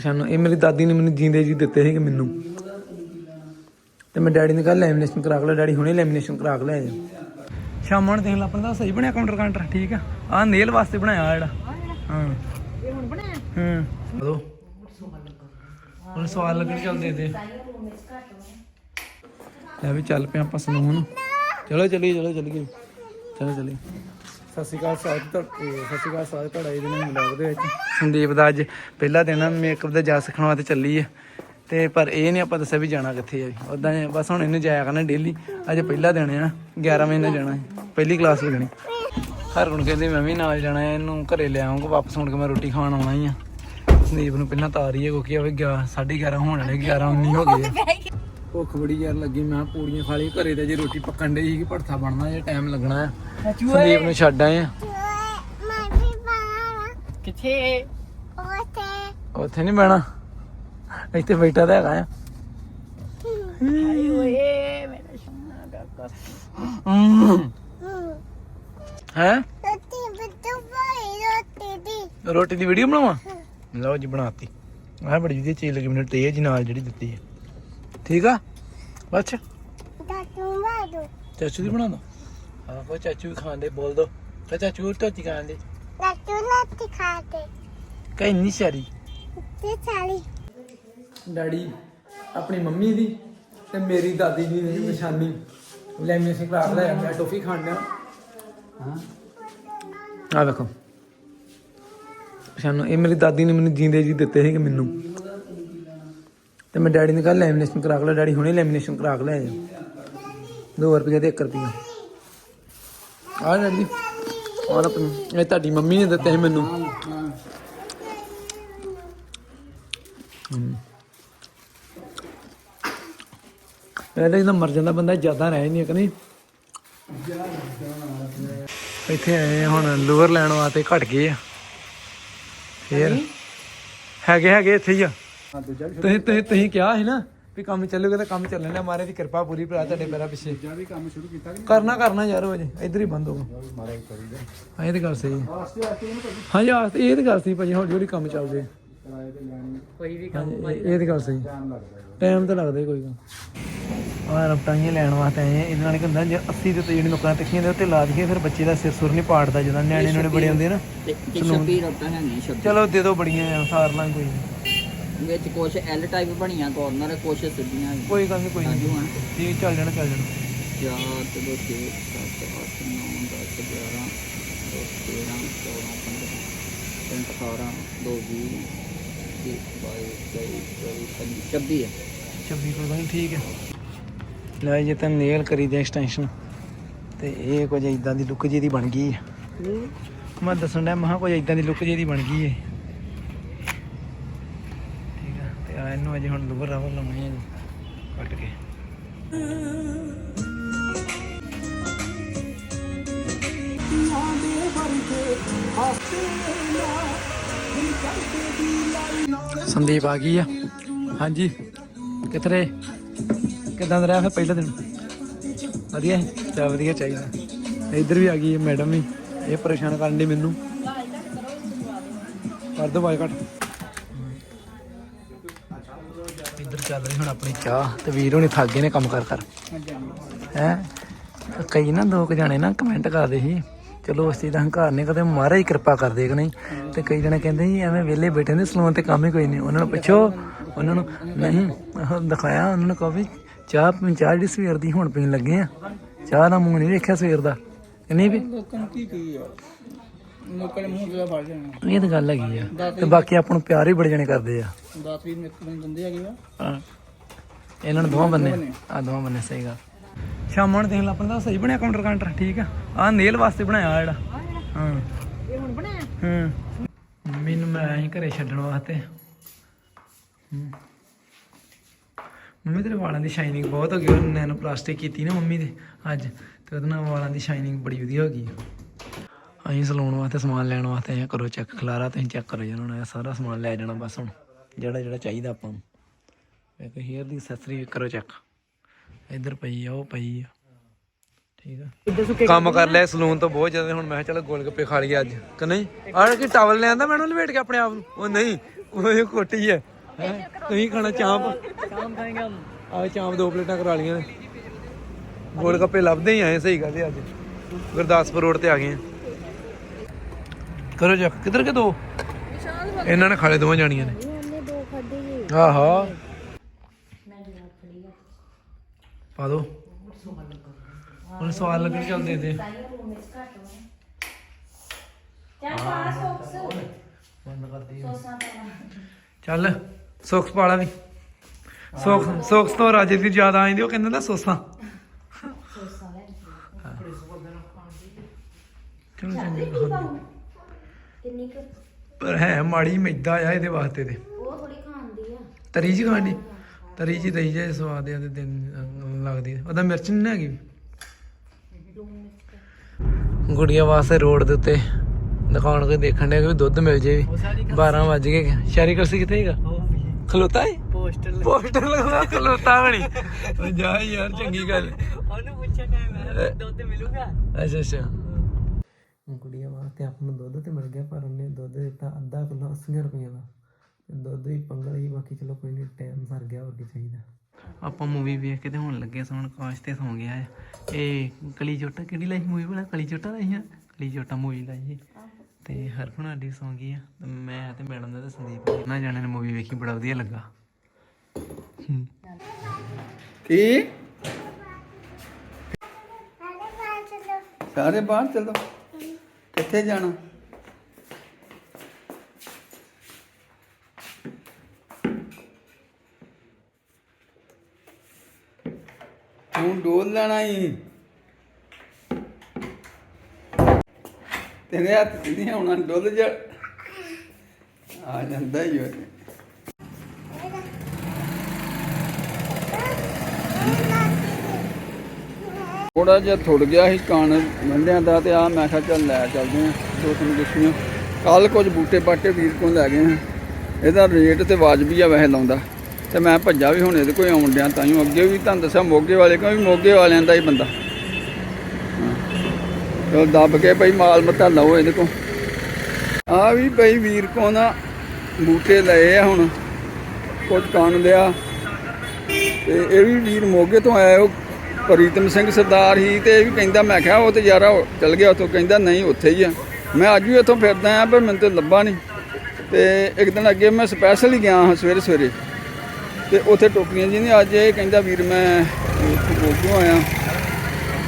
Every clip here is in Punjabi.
ਪਛਾਣੋ ਇਹ ਮੇਰੀ ਦਾਦੀ ਨੇ ਮੈਨੂੰ ਜੀਂਦੇ ਜੀ ਦਿੱਤੇ ਸੀਗੇ ਮੈਨੂੰ। ਤੇ ਮੈਂ ਡੈਡੀ ਨੇ ਕੱਲ ਲੈਮੀਨੇਸ਼ਨ ਕਰਾ ਕੇ ਡੈਡੀ ਹੁਣੇ ਲੈਮੀਨੇਸ਼ਨ ਕਰਾ ਕੇ ਲਿਆ ਸ਼ਾਮਾਂ ਨੂੰ ਦੇਖ ਲਾ ਆਪਣਾ ਸਹੀ ਬਣਿਆ ਕਾਊਂਟਰ ਕਾਊਂਟਰ ਠੀਕ ਆ। ਆ ਨੇਲ ਵਾਸਤੇ ਬਣਾਇਆ ਆਹ ਜਿਹੜਾ। ਹਾਂ। ਇਹ ਹੁਣ ਬਣਾਇਆ ਹੂੰ। ਦੋ ਹੁਣ ਸਵਾਲ ਲੱਗਣ ਚੱਲਦੇ ਤੇ ਲੈ ਵੀ ਚੱਲ ਪਿਆ ਆਪਾਂ ਸਲੂਨ। ਚਲੋ ਚਲੀਏ ਚਲੋ ਚਲੀਏ। ਚਲੋ ਚਲੀਏ। ਸਤਿ ਸ਼੍ਰੀ ਅਕਾਲ, ਸਵਾਗਤ ਤੁਹਾ- ਸਤਿ ਸ਼੍ਰੀ ਅਕਾਲ, ਸਵਾਗਤ ਤੁਹਾਡਾ ਇਹਦੇ ਨਾਲ ਵਲੌਗ ਦੇ ਵਿੱਚ। ਸੰਦੀਪ ਦਾ ਅੱਜ ਪਹਿਲਾ ਦਿਨ ਆ ਮੇਕਅਪ ਦਾ ਜਾ ਸਿੱਖਣ ਵਾਸਤੇ ਚੱਲੀ ਹੈ ਤੇ ਪਰ ਇਹ ਨਹੀਂ ਆਪਾਂ ਦੱਸਿਆ ਵੀ ਜਾਣਾ ਕਿੱਥੇ ਆ ਉਦਾਂ ਬਸ ਹੁਣ ਇਹਨੇ ਜਾਇਆ ਕਰਨਾ ਡੇਲੀ ਅੱਜ ਪਹਿਲਾ ਦਿਨ ਹੈ ਨਾ 11 ਵਜੇ ਨਾਲ ਜਾਣਾ ਹੈ ਪਹਿਲੀ ਕਲਾਸ ਲੱਗਣੀ। ਹਰ ਹੁਣ ਕਹਿੰਦੇ, ਮੈਂ ਵੀ ਨਾਲ ਜਾਣਾ ਹੈ, ਇਹਨੂੰ ਘਰੇ ਲੈ ਆਉਂਗਾ ਵਾਪਸ ਹੁਣ ਕੇ ਮੈਂ ਰੋਟੀ ਖਾਣ ਆਉਣਾ ਹੀ ਆ। ਸੰਦੀਪ ਨੂੰ ਪਹਿਲਾਂ ਤਾਰੀ ਹੈ ਕਿਉਂਕਿ ਉਹ 11:30 ਹੋਣ ਵਾਲੇ 11 19 ਹੋ ਗਏ ਆ। ਭੁੱਖ ਬੜੀ ਯਾਰ ਲੱਗੀ ਮੈਂ ਕਿਹਾ ਪੂੜੀਆਂ ਖਾ ਲਈ ਘਰੇ ਤੇ ਜੇ ਰੋਟੀ ਪੱਕਣ ਡਈ ਸੀ ਕਿ ਭੜਥਾ ਬਣਨਾ ਜੇ ਟਾਈਮ ਲੱਗਣਾ ਆ। ਸੰਦੀਪ ਨੂੰ ਛੱਡ ਆਏ ਆ। ਕਿੱਥੇ? ਉੱਥੇ। ਨਹੀਂ ਬਹਿਣਾ। ਇੱਥੇ ਬੈਠਾ ਤਾਂ ਹੈਗਾ ਆ। ਆਈ ਓਏ ਮੇਰਾ ਸੋਹਣਾ ਕਾਕਾ। ਹੈ? ਰੋਟੀ ਦੀ। ਵੀਡੀਓ ਬਣਾਵਾਂ? ਲਓ ਜੀ ਬਣਾਤੀ। ਆਹ ਬੜੀ ਵਧੀਆ ਚੀਜ਼ ਲੱਗੀ ਮੈਨੂੰ ਟ੍ਰੇ ਜੀ ਨਾਲ ਜਿਹੜੀ ਦਿੱਤੀ ਹੈ। ਠੀਕ ਆ? ਬੱਚ ਚਾਚੂ ਦੀ। ਬਣਾ ਦੋ। ਹਾਂ ਕੋਈ ਚਾਚੂ ਵੀ ਖਾਣ ਦੇ ਬੋਲ ਦੋ। ਤੇ ਚਾਚੂ ਟੋਟੀ ਖਾਣ ਦੇ। ਕਈ ਨਹੀਂ ਸਾਰੀ ਡੈਡੀ ਆਪਣੀ ਮੰਮੀ ਦੀ ਤੇ ਮੇਰੀ ਦਾਦੀ ਦੀ ਨੇ ਨਿਸ਼ਾਨੀ। ਲੈਮੀਨੇਸ਼ਨ ਕਰਾ ਕੇ ਲਿਆ ਮੈਂ ਟੋਫੀ ਖਾਣ ਹਾਂ। ਆ ਵੇਖੋ ਪਛਾਣੋ ਇਹ ਮੇਰੀ ਦਾਦੀ ਨੇ ਮੈਨੂੰ ਜੀਂਦੇ ਜੀ ਦਿੱਤੇ ਸੀਗੇ ਮੈਨੂੰ। ਤੇ ਮੈਂ ਡੈਡੀ ਨੇ ਕੱਲ ਲੈਮੀਨੇਸ਼ਨ ਕਰਾ ਕੇ ਲਿਆ ਡੈਡੀ ਹੁਣੇ ਲੈਮੀਨੇਸ਼ਨ ਕਰਾ ਕੇ ਲਿਆ 2 ਰੁਪਏ ਤੇ 1 ਰੁਪਿਆ ਆ ਡੈਡੀ ਔਰ ਆਪਣੀ ਇਹ ਤੁਹਾਡੀ ਮੰਮੀ ਨੇ ਦਿੱਤੇ ਸੀ ਮੈਨੂੰ। ਹੀ। ਤਾਂ ਮਰ ਜਾਂਦਾ ਬੰਦਾ ਜ਼ਿਆਦਾ ਰਹਿ ਨਹੀਂ ਕਿ ਨਹੀਂ? ਇੱਥੇ ਆਏ ਹੁਣ ਲੋਅਰ ਲੈਣ ਵਾਸਤੇ ਘਟ ਗਏ ਆ। ਫੇਰ। ਹੈਗੇ ਹੈਗੇ ਇੱਥੇ ਹੀ ਆ। ਤੁਸੀਂ ਤੁਸੀਂ ਤੁਸੀਂ ਕਿਹਾ ਸੀ ਨਾ ਵੀ ਕੰਮ ਚੱਲੂਗਾ ਤਾਂ ਕੰਮ ਚੱਲਣ ਲਿਆ ਮਾਰੇ ਦੀ ਕਿਰਪਾ ਪੂਰੀ ਭਰਾ ਤੁਹਾਡੇ ਪੈਰਾਂ ਪਿੱਛੇ। ਵੀ ਕੰਮ ਸ਼ੁਰੂ ਕੀਤਾ ਕਿ ਕਰਨਾ ਕਰਨਾ ਯਾਰ ਉਹ ਜੇ ਇੱਧਰ ਹੀ ਬੰਦ ਹੋਗਾ ਮਾਰਾ ਕਰੀਦਾ ਹਾਂ ਇਹ ਤੇ ਗੱਲ ਸਹੀ ਹੈ। ਆਸਤੇ ਆਸਤੇ ਇਹਨੂੰ ਕਦੀ ਹਾਂ ਯਾਰ ਇਹ ਤੇ ਗੱਲ ਸਹੀ ਭਾਜੀ ਹੌਲੀ ਹੌਲੀ ਕੰਮ। ਕਿਰਾਏ ਤੇ ਲੈਣੀ ਕੋਈ ਵੀ ਹਾਂਜੀ ਇਹ ਇਹ ਤੇ ਗੱਲ ਸਹੀ। ਟਾਈਮ ਲੱਗਦਾ ਹੈ ਟਾਈਮ ਤਾਂ ਲੱਗਦਾ ਹੀ ਕੋਈ ਗੱਲ। ਆ ਰਪਟਾਈਆਂ ਲੈਣ ਵਾਸਤੇ ਆਏ ਆ। ਇਹਦੇ ਨਾਲ ਕੀ ਹੁੰਦਾ ਜੇ 80 ਦੇ ਉੱਤੇ ਜਿਹੜੀ ਨੁਕਰਾਂ ਤਿੱਖੀਆਂ ਦੇ ਉੱਤੇ ਲਾ ਦਈਏ ਫਿਰ ਬੱਚੇ ਦਾ ਸਿਰ ਸੁਰ ਨਹੀਂ ਪਾੜਦਾ ਜਦੋਂ ਨਿਆਣੇ ਨਿਆਣੇ ਬੜੇ ਹੁੰਦੇ ਆ ਨਾ। ਤੇ 120 ਰੁਪਏ ਹੈ ਨਹੀਂ ਸ਼ਬਦ ਚਲੋ ਦੇ ਦੋ ਬੜੀਆਂ ਆ ਸਾਰ ਲਾਂ ਕੋਈ। ਵਿੱਚ ਕੁਛ ਐਲ ਟਾਈਪ ਬਣੀਆਂ ਕਾਰਨਰ ਕੁਛ ਸਿੱਧੀਆਂ ਕੋਈ ਗੱਲ ਨਹੀਂ ਕੋਈ ਆਜੂ ਨਹੀਂ ਠੀਕ ਚੱਲ ਜਾਣਾ ਚੱਲ ਜਾਣਾ। 4 ਤੇ 2 6 7 8 9 10 11 13 14 15 18 2 20 22 23 24 ਹੈ 26 ਕੋਈ ਗੱਲ ਨੀ, ਠੀਕ ਹੈ ਲੈ ਜੇ ਤਾਂ ਨੇਲ ਕਰੀ ਦੇ ਐਕਸਟੈਂਸ਼ਨ ਤੇ ਇਹ ਕੁਝ ਇਦਾਂ ਦੀ ਲੁੱਕ ਜਿਹੀ ਦੀ ਬਣ ਗਈ ਹੈ। ਮੈਂ ਦੱਸਣ ਡਿਆ ਮਹਾ ਕੁਝ ਇਦਾਂ ਦੀ ਲੁੱਕ ਜਿਹੀ ਦੀ ਬਣ ਗਈ ਹੈ ਠੀਕ ਹੈ ਜੀ ਹੁਣ ਲੁਬਰ ਰਾਵਲ ਲਾਉਣੀ ਹੈ ਜੀ, ਕੱਟ ਕੇ। ਸੰਦੀਪ ਆ ਗਈ ਆ। ਹਾਂਜੀ। ਕਿੱਥੇ ਕਿਦਾਂ ਦਾ ਰਿਹਾ ਫਿਰ ਪਹਿਲਾ ਦਿਨ? ਵਧੀਆ ਸੀ? ਚੱਲ ਵਧੀਆ ਚਾਹੀਦਾ। ਇੱਧਰ ਵੀ ਆ ਗਈ ਮੈਡਮ ਵੀ। ਇਹ ਪਰੇਸ਼ਾਨ ਕਰਨ ਦੀ ਮੈਨੂੰ। ਕਰ ਦੋ ਬਾਈਕਾਟ ਇੱਧਰ ਚੱਲ ਰਹੀ ਹੁਣ ਆਪਣੀ ਚਾਹ ਤੇ ਵੀਰ ਹੁਣੀ ਥੱਕ ਗਏ ਨੇ ਕੰਮ ਕਰ ਕਰ। ਹੈ? ਕਈ ਨਾ ਦੋ ਕੁ ਜਾਣੇ ਨਾ ਕਮੈਂਟ ਕਰਦੇ ਸੀ, ਚਲੋ ਉਸ ਚੀਜ਼ ਦਾ ਹੰਕਾਰ ਨਹੀਂ ਕਦੇ ਮਹਾਰਾਜ ਕਿਰਪਾ ਕਰਦੇ ਕਿ ਨਹੀਂ? ਤੇ ਕਈ ਜਣੇ ਕਹਿੰਦੇ ਜੀ ਐਵੇਂ ਵਿਹਲੇ ਬੈਠੇ ਨੇ ਸਲੂਨ ਤੇ ਕੰਮ ਹੀ ਕੋਈ ਨਹੀਂ। ਉਹਨਾਂ ਨੂੰ ਪੁੱਛੋ, ਉਹਨਾਂ ਨੂੰ ਨਹੀਂ ਦਿਖਾਇਆ, ਉਹਨਾਂ ਨੂੰ ਕਹੋ ਵੀ ਚਾਹ ਪੀ- ਚਾਹ ਜਿਹੜੀ ਸਵੇਰ ਦੀ ਹੁਣ ਪੀਣ ਲੱਗੇ ਆ। ਚਾਹ ਦਾ ਮੂੰਹ ਨਹੀਂ ਵੇਖਿਆ ਸਵੇਰ ਦਾ। ਨਹੀਂ ਵੀ? ਲੋਕਾਂ ਕੀ ਕੀ ਆ ਲੋਕਾਂ ਨੇ ਮੂੰਹ ਜਿਹੜਾ ਫੜ ਜਾਣਾ ਇਹ ਤਾਂ ਗੱਲ ਹੈਗੀ ਆ। ਤੇ ਬਾਕੀ ਆਪਾਂ ਨੂੰ ਪਿਆਰ ਹੀ ਬੜੇ ਜਣੇ ਕਰਦੇ ਆ। 10 20 ਮਿੰਟ ਨੂੰ ਦਿੰਦੇ ਹੈਗੇ ਆ। ਹਾਂ। ਇਹਨਾਂ ਨੂੰ ਦੋਵਾਂ ਬੰਨੇ ਆ ਦੋਵਾਂ ਬੰਨੇ ਸਹੀ ਗੱਲ। ਸ਼ਾਮਾਂ ਨੂੰ ਦੇਖ ਲਾ ਆਪਣਾ ਤਾਂ ਸਹੀ ਬਣਿਆ ਕਾਊਂਟਰ ਕਾਊਂਟਰ ਠੀਕ ਆ? ਆ ਨੇਲ ਵਾਸਤੇ ਬਣਾਇਆ ਜਿਹੜਾ। ਹਾਂ। ਇਹ ਹੁਣ ਬਣਾਇਆ? ਹੂੰ। ਮੰਮੀ ਨੂੰ ਮੈਂ ਆਈ ਘਰੇ ਛੱਡਣ ਵਾਸਤੇ। ਮੰਮੀ ਤੇਰੇ ਵਾਲਾਂ ਦੀ ਸ਼ਾਈਨਿੰਗ ਬਹੁਤ ਹੋ ਗਈ ਉਹ ਨੈਨੋ ਪਲਾਸਟਿਕ ਕੀਤੀ ਨਾ ਮੰਮੀ ਦੇ ਅੱਜ। ਤੇ ਉਹਦੇ ਨਾਲ ਵਾਲਾਂ ਦੀ ਸ਼ਾਈਨਿੰਗ ਬੜੀ ਵਧੀਆ ਹੋ ਗਈ। ਅਸੀਂ ਸਲੂਨ ਵਾਸਤੇ ਸਮਾਨ ਲੈਣ ਵਾਸਤੇ ਹਾਂ। ਕਰੋ ਚੈੱਕ ਖਲਾਰਾ ਤੁਸੀਂ ਚੈੱਕ ਕਰੋ ਹੁਣ ਇਹ ਸਾਰਾ ਸਮਾਨ ਲੈ ਜਾਣਾ ਬਸ ਹੁਣ। ਜਿਹੜਾ ਜਿਹੜਾ ਚਾਹੀਦਾ ਆਪਾਂ ਨੂੰ। ਇੱਕ ਹੇਅਰ ਦੀ ਐਕਸੈਸਰੀ ਕਰੋ ਚੈੱਕ ਇੱਧਰ ਪਈ ਆ ਉਹ ਪਈ ਆ। ਠੀਕ ਆ। ਕੰਮ ਕਰ ਲਿਆ ਸਲੂਨ ਤੋਂ ਬਹੁਤ ਜ਼ਿਆਦਾ ਹੁਣ ਮੈਂ ਕਿਹਾ ਚਲੋ ਗੋਲ ਗੱਪੇ ਖਾ ਲਈਏ ਅੱਜ। ਕਿ ਨਹੀਂ? ਆਹ ਕੀ ਟਾਵਲ ਲਿਆਂਦਾ ਮੈਨੂੰ ਲਪੇਟ ਕੇ ਆਪਣੇ ਆਪ ਨੂੰ। ਉਹ ਨਹੀਂ ਓਏ ਕੋਟੀ ਹੈ? ਤੁਸੀਂ ਖਾਣਾ ਚਾਂਪ? ਚਾਂਪ ਖਾਏਗਾ ਆ ਚਾਂਪ ਦੋ ਪਲੇਟਾਂ ਕਰਾ ਲੀਆਂ ਨੇ। ਗੋਲ ਗੱਪੇ ਲੱਭਦੇ ਹੀ ਆਏ ਸਹੀ ਗੱਲ ਹੈ ਅੱਜ। ਗੁਰਦਾਸਪੁਰ ਰੋਡ ਤੇ ਆ ਗਏ ਆ। ਕਰੋ ਜਾ ਕਿੱਧਰ ਕੇ ਦੋ? ਇਹਨਾਂ ਨੇ ਖਾਲੇ ਦੋਵਾਂ ਜਾਣੀਆਂ ਨੇ। ਉਹਨੇ ਦੋ ਖਾਦੇ ਜੀ ਆਹਾ। ਪਾ ਦੋ। ਹੁਣ ਸਵਾਲ ਲੱਗਣ ਚੱਲ ਦੇ ਦੇ ਚੱਲ ਪਾ ਸੌਕਸ ਬੰਦ ਕਰਦੀ ਸੋਸਾ ਪਾ ਚੱਲ ਸੋਕਸ ਪਾਲਾ ਵੀ। ਸੋਕਸ ਸੋਕਸ ਤੋਂ ਰਾਜੇ ਦੀ ਜ਼ਿਆਦਾ ਆਈਂਦੀ ਉਹ ਕਹਿੰਦਾ ਨਾ ਸੋਸਾਂ। ਸੋਸਾ ਲੈ ਚਲੋ ਚੰਗਾ ਕਿੰਨੀ ਕੁ? ਪਰ ਹੈ ਮਾੜੀ ਮੈਦਾ ਆ ਇਹਦੇ ਵਾਸਤੇ ਤੇ। ਉਹ ਥੋੜੀ ਖਾਂਦੀ ਆ। ਤਰੀ ਜੀ ਖਾਣੀ ਤਰੀ ਜੀ ਦਈ ਜੇ ਸਵਾਦ ਆ ਤੇ ਦਿਨ ਲੱਗਦੀ ਆ। ਉਹਦਾ ਮਿਰਚ ਨਹੀਂ ਨਾ ਹੈਗੀ? ਗੁੜੀਆ ਵਾਸਤੇ ਰੋਡ ਦੇ ਉੱਤੇ ਦੁਕਾਨ ਕੋਈ ਦੇਖਣ ਡਿਆ ਕਿ ਦੁੱਧ ਮਿਲ ਜੇ ਵੀ। 12 ਵਜ ਗਏ ਸ਼ਹਿਰੀ ਕਰਸੀ ਕਿੱਥੇ ਹੈਗਾ? ਖਲੋਤਾ ਹੈ ਪੋਸਟਰ ਪੋਸਟਰ ਲਗਾ ਖਲੋਤਾ ਬਣੀ ਓ ਜਾ ਯਾਰ ਚੰਗੀ ਗੱਲ। ਉਹਨੂੰ ਪੁੱਛਿਆ ਕਿ ਦੁੱਧ ਮਿਲੂਗਾ? ਅੱਛਾ ਅੱਛਾ। ਗੁੜੀਆ ਵਾਸਤੇ ਆਪ ਨੂੰ ਦੁੱਧ ਤੇ ਮਿਲ ਗਿਆ ਪਰ ਉਹਨੇ ਦੁੱਧ ਦਿੱਤਾ ਅੱਧਾ ਕਿਲੋ 80 ਰੁਪਏ ਦਾ। ਤੇ ਦੁੱਧ ਵੀ ਪੰਗਲ ਹੀ ਬਾਕੀ ਚਲੋ ਕੋਈ ਨਹੀਂ ਟਾਈਮ ਸਰ ਗਿਆ ਹੋਰ ਕੀ ਚਾਹੀਦਾ। ਆਪਾਂ ਮੂਵੀ ਵੇਖ ਕੇ ਤੇ ਹੁਣ ਲੱਗੇ ਸੌਣ ਕਾਸ਼ ਤੇ ਸੌਂ ਗਿਆ ਹੈ ਇਹ ਕਲੀ ਜੋਟਾ ਕਿਹੜੀ ਲਾਈ ਮੂਵੀ ਬਣਾ ਕਲੀ ਜੋਟਾ ਲਾਈ ਆ ਕਲੀ ਜੋਟਾ ਮੂਵੀ ਲਾਈ ਸੀ। ਤੇ ਹਰਫਣ ਆਡੀ ਸੌਂ ਗਈ ਆ। ਤੇ ਮੈਂ ਤੇ ਮੈਡਮ ਦਾ ਤੇ ਸੰਦੀਪ ਨੇ ਨਾ ਜਾਣੇ ਨੇ ਮੂਵੀ ਵੇਖੀ ਬੜਾ ਵਧੀਆ ਲੱਗਾ। ਹੂੰ। ਕੀ? ਸਾਰੇ ਬਾਹਰ ਚਲੋ। ਕਿੱਥੇ ਜਾਣਾ? ਤੂੰ ਡੋਲ ਲੈਣਾ ਹੀ ਤੇਰੇ ਹੱਥ 'ਚ ਨਹੀਂ ਆਉਣਾ ਡੋਲ ਜਾ ਆ ਜਾਂਦਾ ਹੀ ਹੋਏ ਥੋੜਾ ਜਿਹਾ ਥੁੜ ਗਿਆ ਸੀ, ਕਣ ਗੰਢਿਆਂ ਦਾ ਤੇ ਆ ਮੈਂ ਕਿਹਾ ਚੱਲ ਲੈ ਚੱਲਦੇ ਆ ਦੋ ਤਿੰਨ ਗੁੱਛੀਆਂ ਕੱਲ ਕੁਝ ਬੂਟੇ ਪਾਟੇ ਵੀਰ ਕੋਲ ਲੈ ਗਏ ਆ ਇਹਦਾ ਰੇਟ ਤੇ ਵਾਜਬੀ ਆ ਵੈਸੇ ਲਾਉਂਦਾ। ਤੇ ਮੈਂ ਭੱਜਾ ਵੀ ਹੁਣ ਇਹਦੇ ਕੋਈ ਆਉਣ ਡਿਆ ਤਾਂ ਹੀ। ਅੱਗੇ ਵੀ ਤੁਹਾਨੂੰ ਦੱਸਿਆ, ਮੋਗੇ ਵਾਲੇ ਕੋਲ ਵੀ ਮੋਗੇ ਵਾਲਿਆਂ ਦਾ ਹੀ ਬੰਦਾ। ਚਲ ਦੱਬ ਕੇ ਭਾਈ ਮਾਲ ਮਤਾ ਲਓ ਇਹਦੇ ਕੋਲ। ਆ ਵੀ ਭਈ ਵੀਰ ਕੋ ਨਾ ਬੂਟੇ ਲਏ ਆ ਹੁਣ। ਕੁਝ ਕਾਣ ਲਿਆ। ਤੇ ਇਹ ਵੀ ਵੀਰ ਮੋਗੇ ਤੋਂ ਆਇਆ, ਉਹ ਪ੍ਰੀਤਮ ਸਿੰਘ ਸਰਦਾਰ ਹੀ ਤੇ ਇਹ ਵੀ ਕਹਿੰਦਾ, ਮੈਂ ਕਿਹਾ ਉਹ ਤੇ ਯਾਰਾ ਉਹ ਚਲ ਗਿਆ ਉੱਥੋਂ, ਕਹਿੰਦਾ ਨਹੀਂ, ਉੱਥੇ ਹੀ ਆ। ਮੈਂ ਅੱਜ ਵੀ ਇੱਥੋਂ ਫਿਰਦਾ ਆ ਪਰ ਮੈਨੂੰ ਤੇ ਲੱਭਾ ਨਹੀਂ। ਤੇ ਇੱਕ ਦਿਨ ਅੱਗੇ ਮੈਂ ਸਪੈਸ਼ਲ ਹੀ ਗਿਆ ਹਾਂ ਸਵੇਰੇ ਸਵੇਰੇ। ਤੇ ਉੱਥੇ ਟੋਕਰੀਆਂ ਜੀ ਨੇ ਅੱਜ ਇਹ ਕਹਿੰਦਾ, ਵੀਰ, ਮੈਂ ਉੱਥੋਂ ਆਇਆ।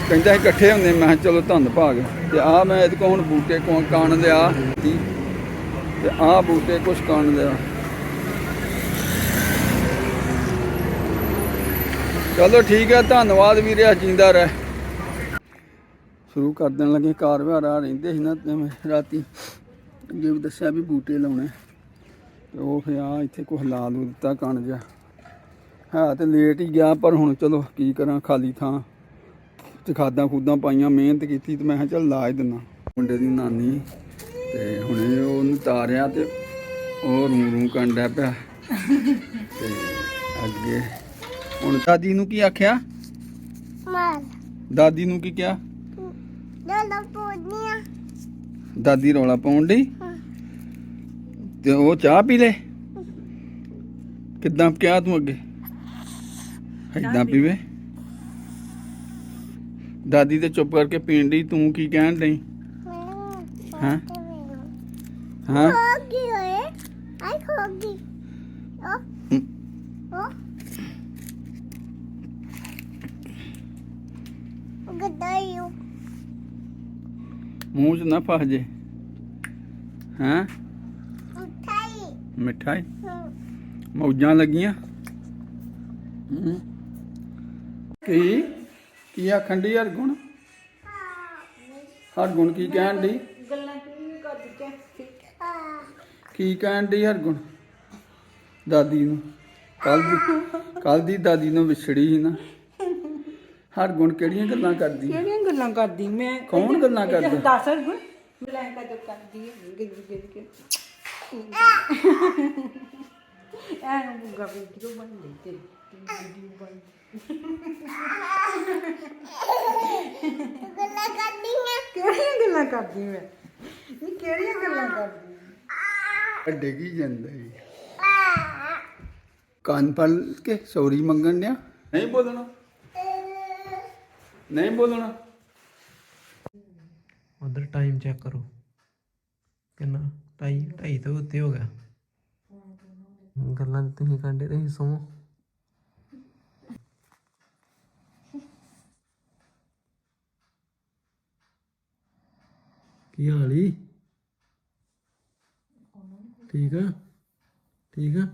ਕਹਿੰਦਾ ਇਕੱਠੇ ਹੁੰਦੇ ਮੈਂ ਕਿਹਾ, ਚਲੋ ਧੰਨ ਭਾਗ। ਤੇ ਆ ਮੈਂ ਇਹਦੇ ਕੋਲ ਹੁਣ ਬੂਟੇ ਕੋਲ ਕਾਣ ਲਿਆ ਤੇ ਆ ਬੂਟੇ ਕੁਛ ਕਾਣ ਲਿਆ ਚਲੋ ਠੀਕ ਹੈ, ਧੰਨਵਾਦ ਵੀਰੇ ਜਿੰਦਾ ਰਹਿ। ਸ਼ੁਰੂ ਕਰ ਦੇਣ ਲੱਗੇ ਕਾਰ ਵਿਹਾਰ ਰਹਿੰਦੇ ਸੀ ਨਾ ਰਾਤੀ ਅੱਗੇ ਵੀ ਦੱਸਿਆ ਵੀ ਬੂਟੇ ਲਾਉਣੇ। ਤੇ ਉਹ ਫਿਰ ਆ ਇੱਥੇ ਕੁਛ ਲਾ ਲੂ ਦਿੱਤਾ ਕਣ ਜਾ ਹੈ ਤੇ ਲੇਟ ਹੀ ਗਿਆ, ਪਰ ਹੁਣ ਚਲੋ ਕੀ ਕਰਾਂ, ਖਾਲੀ ਥਾਂ। ਤੇ ਖਾਦਾਂ ਖੂਦਾਂ ਪਾਈਆਂ, ਮਿਹਨਤ ਕੀਤੀ ਤੇ ਮੈਂ ਕਿਹਾ ਚੱਲ ਲਾ ਹੀ ਦਿੰਨਾ ਮੁੰਡੇ ਦੀ ਨਾਨੀ, ਤੇ ਹੁਣੇ ਉਹਨੂੰ ਤਾਰਿਆ ਤੇ ਉਹ ਰੂ ਰੂ ਕੰਡਾ ਪਿਆ। ਤੇ ਅੱਗੇ ਹੁਣ ਦਾਦੀ ਨੂੰ ਕੀ ਆਖਿਆ? ਮਾਰ। ਦਾਦੀ ਨੂੰ ਕੀ ਕਿਹਾ? ਦਾਦਾ ਪੋਨੀਆ ਦਾਦੀ ਰੌਲਾ ਪਾਉਣ ਡਈ? ਤੇ ਉਹ ਚਾਹ ਪੀ ਲੈ। ਕਿੱਦਾਂ ਕਿਹਾ ਤੂੰ ਅੱਗੇ? ਏਦਾਂ ਪੀਵੇ। ਦਾਦੀ ਤੇ ਚੁੱਪ ਕਰਕੇ ਪੀਣ ਡਈ ਤੂੰ ਕੀ ਕਹਿਣ ਡਈ? ਹਾਂ? ਹਾਂ? ਖੋਗੀ ਹੋਏ ਆਈ ਖੋਗੀ ਓ। ਗਦਾਈਓ। ਮੂੰਹ 'ਚ ਨਾ ਫਸ ਜੇ। ਹਾਂ? ਉਠਾਈ ਮਿਠਾਈ? ਮੌਜਾਂ ਲੱਗੀਆਂ। ਕੀ? ਕੀ ਆਖਣ ਡਈ ਹਰ ਗੁਣ ਹਰ ਗੁਣ ਕੀ ਕਹਿਣ ਡਈ? ਕੀ ਕਹਿਣ ਡਈ ਹਰ ਗੁਣ ਦਾਦੀ ਨੂੰ। ਕੱਲ ਦੀ ਕੱਲ ਦੀ ਦਾਦੀ ਨੂੰ ਵਿਛੜੀ ਸੀ ਨਾ। ਹਰ ਗੁਣ ਕਿਹੜੀਆਂ ਗੱਲਾਂ ਕਰਦੀ? ਕਿਹੜੀਆਂ ਗੱਲਾਂ ਕਰਦੀ? ਮੈਂ ਕੌਣ ਗੱਲਾਂ ਕਰਦਾ? ਦੱਸ ਗੁਣ। ਮੈਂ ਕਦੋਂ ਕਰਦੀ ਹੈ ਗਿਰ ਗਿਰ ਕੇ ਐ ਬੁੱਗਾ ਵੀਡੀਓ ਬਣ ਲਈ ਤੇ ਵੀਡੀਓ ਬਣ ਗੱਲਾਂ ਕਰਦੀਆਂ ਕਿਹੜੀਆਂ ਗੱਲਾਂ ਕਰਦੀ ਮੈਂ? ਨਹੀਂ ਕਿਹੜੀਆਂ ਗੱਲਾਂ ਕਰਦੀ? ਡਿੱਗੀ ਜਾਂਦਾ ਜੀ ਕੰਨ ਪੜ ਕੇ ਸੌਰੀ ਮੰਗਣ ਡਿਆ? ਨਹੀਂ ਬੋਲਣਾ। ਨਹੀਂ ਬੋਲਣਾ। ਉਧਰ ਟਾਈਮ ਚੈੱਕ ਕਰੋ। ਕਿੰਨਾ? ਢਾਈ ਢਾਈ ਤੋਂ ਉੱਤੇ ਹੋ ਗਿਆ। ਗੱਲਾਂ ਤੁਸੀਂ ਕਾਂਡੇ ਤੁਸੀਂ ਸੋਵੋ ਕੀ ਹਾਲ ਠੀਕ ਆ? ਠੀਕ ਆ?